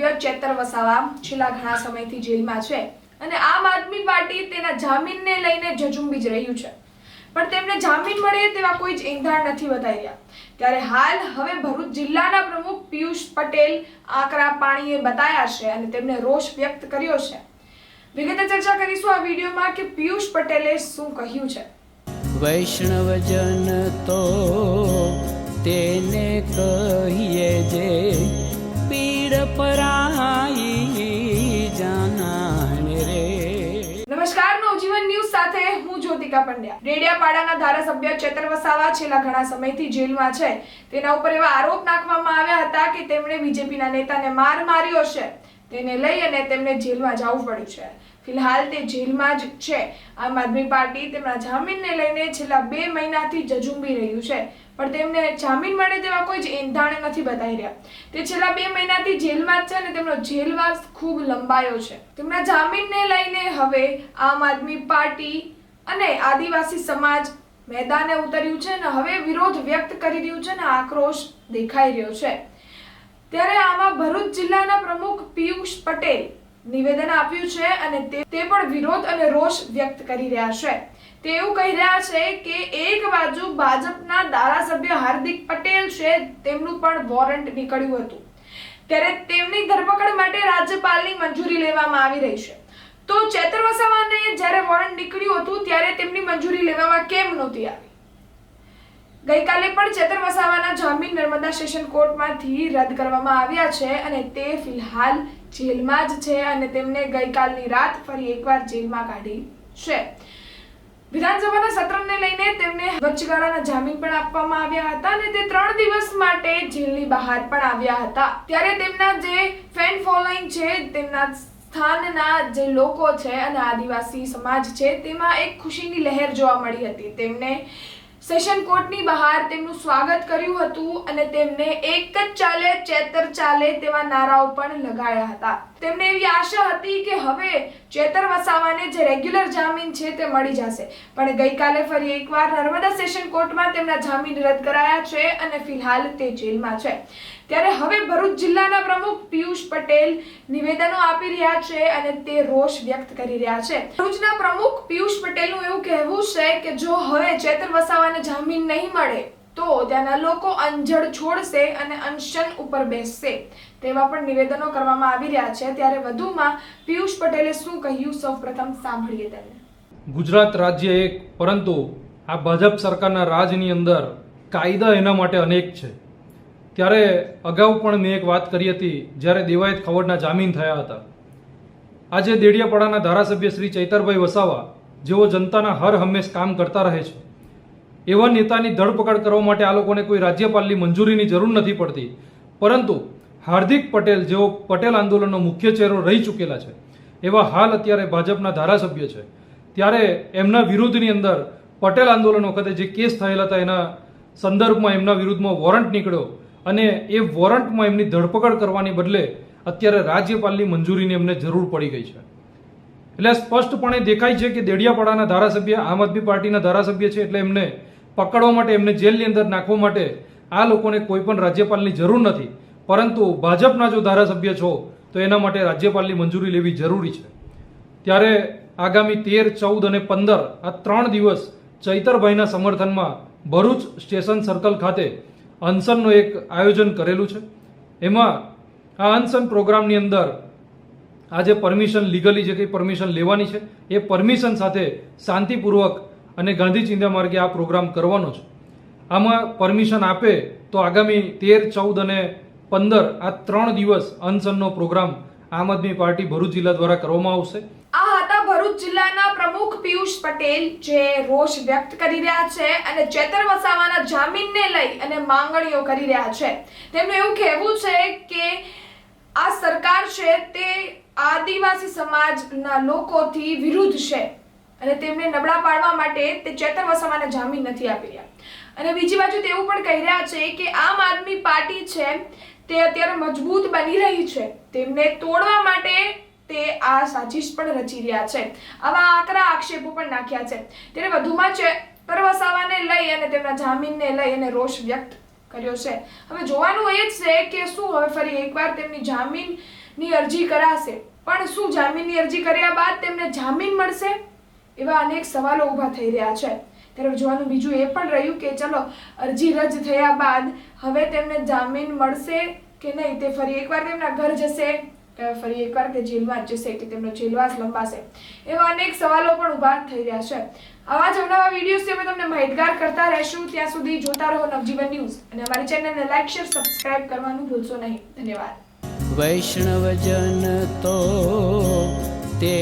ધારાસભ્ય ચેતર વસાવા છેલ્લા ઘણા સમયથી જેલમાં છે અને આમ આદમી પાર્ટી તેના જામીનને લઈને જજુંબી જ રહ્યું છે. પણ તેમને જામીન મળે તેવા કોઈ જ ઇંધાણ નથી બતાવી રહ્યા. ત્યારે હાલ હવે ભરૂચ જિલ્લાના પ્રમુખ પિયુષ પટેલ આકરા પાણીએ બતાયા છે અને તેમને રોષ વ્યક્ત કર્યો છે. વિગતે ચર્ચા કરીશું આ વિડીયોમાં કે પિયુષ પટેલે શું કહ્યું છે. વૈષ્ણવજન તો તેને કહીએ જે પીડ પરાઈ જાનાને ન્યૂઝ સાથે હું જ્યોતિકા પંડ્યા. રેડિયાપાડાના ધારાસભ્ય ચેતર વસાવા છેલ્લા ઘણા સમયથી જેલમાં છે. તેના ઉપર એવા આરોપ નાખવામાં આવ્યા હતા કે તેમણે બીજેપીના નેતાને માર માર્યો છે. તેને લઈ અને તેમને જેલમાં જવું પડ્યું છે. ફિલહાલ તે જેલમાં જ છે. આમ આદમી પાર્ટી તેમના જામીનને લઈને છેલ્લા બે મહિનાથી જજુંબી રહ્યું છે. પણ તેમને જામીન મળે તેવા કોઈ જ એંધાણ નથી બતાવી રહ્યા. તે છેલ્લા બે મહિનાથી જેલમાં જ છે અને તેમનો જેલવાસ ખૂબ લંબાયો છે. તેમના જામીનને લઈને હવે આમ આદમી પાર્ટી અને આદિવાસી સમાજ મેદાને ઉતર્યું છે અને હવે વિરોધ વ્યક્ત કરી રહ્યું છે અને આક્રોશ દેખાઈ રહ્યો છે. ત્યારે આમાં ભરૂચ જિલ્લાના પ્રમુખ પિયુષ પટેલ નિવેદન આપ્યું છે અને તે પણ વિરોધ અને રોષ વ્યક્ત કરી રહ્યા છે. તે એવું કહી રહ્યા છે કે એક બાજુ ભાજપના ધારાસભ્ય હાર્દિક પટેલ છે, તેમનું પણ વોરંટ નીકળ્યું હતું. ત્યારે તેમની ધરપકડ માટે રાજ્યપાલની મંજૂરી લેવામાં આવી રહી છે. તો ચેતર વસાવાને જ્યારે વોરંટ નીકળ્યું હતું, ત્યારે તેમની મંજૂરી લેવામાં કેમ નહોતી આવી? ગઈકાલે પણ ચેતર વસાવાના જામીન નર્મદા સેશન કોર્ટમાંથી રદ કરવામાં આવ્યા છે અને તે ફિલહાલ જેલમાં જ છે અને તેમને ગઈકાલની રાત ફરી એકવાર જેલમાં કાઢી છે. વિધાનસભાના સત્રને લઈને તેમને વચગાળાના જામીન પણ આપવામાં આવ્યા હતા અને તે ત્રણ દિવસ માટે જેલની બહાર પણ આવ્યા હતા. ત્યારે તેમના જે ફેન ફોલોઈંગ છે, તેમના સ્થાનના જે લોકો છે અને આદિવાસી સમાજ છે, તેમાં એક ખુશીની લહેર જોવા મળી હતી. તેમને સેશન કોર્ટની બહાર તેમનું સ્વાગત કર્યું હતું અને તેમને એક જ ચાલે, ચેતર ચાલે તેવા નારાઓ પણ લગાડ્યા હતા. તેમને એવી આશા હતી કે હવે ચેતર વસાવાને જે રેગ્યુલર જામીન છે તે મળી જશે. પણ ગઈકાલે ફરી એકવાર નર્મદા સેશન કોર્ટમાં તેમના જામીન રદ કરાયા છે અને ફિલહાલ તે જેલમાં છે. ત્યારે હવે ભરૂચ જિલ્લાના પ્રમુખ પિયુષ પટેલ નિવેદનો આપી રહ્યા છે અને તે રોષ વ્યક્ત કરી રહ્યા છે. ભરૂચના પ્રમુખ પિયુષ પટેલનું એવું કહેવું છે કે જો હવે ચેતર વસાવાને જામીન નહીં મળે તો ત્યાંના લોકો અંજળ છોડશે અને અનશન ઉપર બેસશે. તેવા પણ નિવેદનો કરવામાં આવી રહ્યા છે. ત્યારે વધુમાં પિયુષ પટેલે શું કહ્યું સૌપ્રથમ સાંભળીએ તેને. ગુજરાત રાજ્ય એક, પરંતુ આ ભાજપ સરકારના રાજની અંદર કાયદા એના માટે અનેક છે. ત્યારે અગાઉ પણ મેં એક વાત કરી હતી, જ્યારે દેવાયત ખવડના જામીન થયા હતા. આજે દેડિયાપાડાના ધારાસભ્ય શ્રી ચૈતરભાઈ વસાવા જેઓ જનતાના હર હંમેશ કામ કરતા રહે છે. એવા નેતાની ધરપકડ કરવા માટે આ લોકોને કોઈ રાજ્યપાલની મંજૂરીની જરૂર નથી પડતી. પરંતુ હાર્દિક પટેલ, જેઓ પટેલ આંદોલનનો મુખ્ય ચહેરો રહી ચૂકેલા છે, એવા હાલ અત્યારે ભાજપના ધારાસભ્ય છે. ત્યારે એમના વિરુદ્ધની અંદર પટેલ આંદોલન વખતે જે કેસ થયેલા હતા, એના સંદર્ભમાં એમના વિરુદ્ધમાં વોરંટ નીકળ્યો અને એ વોરંટમાં એમની ધરપકડ કરવાની બદલે અત્યારે રાજ્યપાલની મંજૂરીની એમને જરૂર પડી ગઈ છે. એટલે સ્પષ્ટપણે દેખાય છે કે દેડિયાપાડાના ધારાસભ્ય, આમ આદમી પાર્ટીના ધારાસભ્ય છે, એટલે એમને પકડવા માટે, એમને જેલની અંદર નાખવા માટે આ લોકોને કોઈ પણ રાજ્યપાલની જરૂર નથી. પરંતુ ભાજપના જો ધારાસભ્ય છો, તો એના માટે રાજ્યપાલની મંજૂરી લેવી જરૂરી છે. ત્યારે આગામી તેર, ચૌદ અને પંદર આ ત્રણ દિવસ ચૈતરભાઈના સમર્થનમાં ભરૂચ સ્ટેશન સર્કલ ખાતે અનશનનું એક આયોજન કરેલું છે. એમાં આ અનશન પ્રોગ્રામની અંદર આજે પરમિશન, લીગલી જે કંઈ પરમિશન લેવાની છે, એ પરમિશન સાથે શાંતિપૂર્વક અને ગાંધી ચિંધ્યા માર્ગે આ પ્રોગ્રામ કરવાનો છે. આમાં પરમિશન આપે તો આગામી તેર, ચૌદ અને પંદર આ ત્રણ દિવસ અનશનનો પ્રોગ્રામ આમ આદમી પાર્ટી ભરૂચ જિલ્લા દ્વારા કરવામાં આવશે. આ હતા ભરૂચ જિલ્લાના પ્રમુખ પિયુષ પટેલ, જે રોષ વ્યક્ત કરી રહ્યા છે અને ચેતર વસાવાના જામીનને લઈ અને માંગણીઓ કરી રહ્યા છે. તેમનું એવું કહેવું છે કે આ સરકાર છે તે આદિવાસી સમાજના લોકોથી વિરુદ્ધ છે. અને તેમને નબળા પાડવા માટે તે ચેતર વસાવાને જામીન નથી આપી રહ્યા. અને બીજી બાજુ તેવું પણ કહી રહ્યા છે કે આમ આદમી પાર્ટી છે, તે અત્યારે મજબૂત બની રહી છે. તેમને તોડવા માટે તે આ સાજિશ પણ રચી રહ્યા છે. આવા આકરા આક્ષેપો પણ નાખ્યા છે. ત્યારે વધુમાં ચેતર વસાવાને લઈ અને તેમના જામીનને લઈ અને રોષ વ્યક્ત કર્યો છે. હવે જોવાનું એ જ છે કે શું હવે ફરી એકવાર તેમની જામીનની અરજી કરાશે. પણ શું જામીનની અરજી કર્યા બાદ તેમને જામીન મળશે? એવા અનેક સવાલો ઊભા થઈ રહ્યા છે. ત્યારે જોવાનું બીજું એ પણ રહ્યું કે ચલો, અરજી રદ થયા બાદ હવે તેમને જામીન મળશે કે નહીં? તે ફરી એકવાર તેમના ઘર જશે ફરી એકવાર તે જેલમાં જશે કે તેમનો જેલવાસ લંબાશે? એવા અનેક સવાલો પણ ઊભા થઈ રહ્યા છે. આવા જ અવનવા વિડીયોઝથી અમે તમને માહિતગાર કરતા રહેશું. ત્યાં સુધી જોતા રહો નવજીવન ન્યૂઝ. અને અમારી ચેનલને લાઈક, શેર, સબસ્ક્રાઇબ કરવાનું ભૂલશો નહીં. ધન્યવાદ. વૈષ્ણવજન તો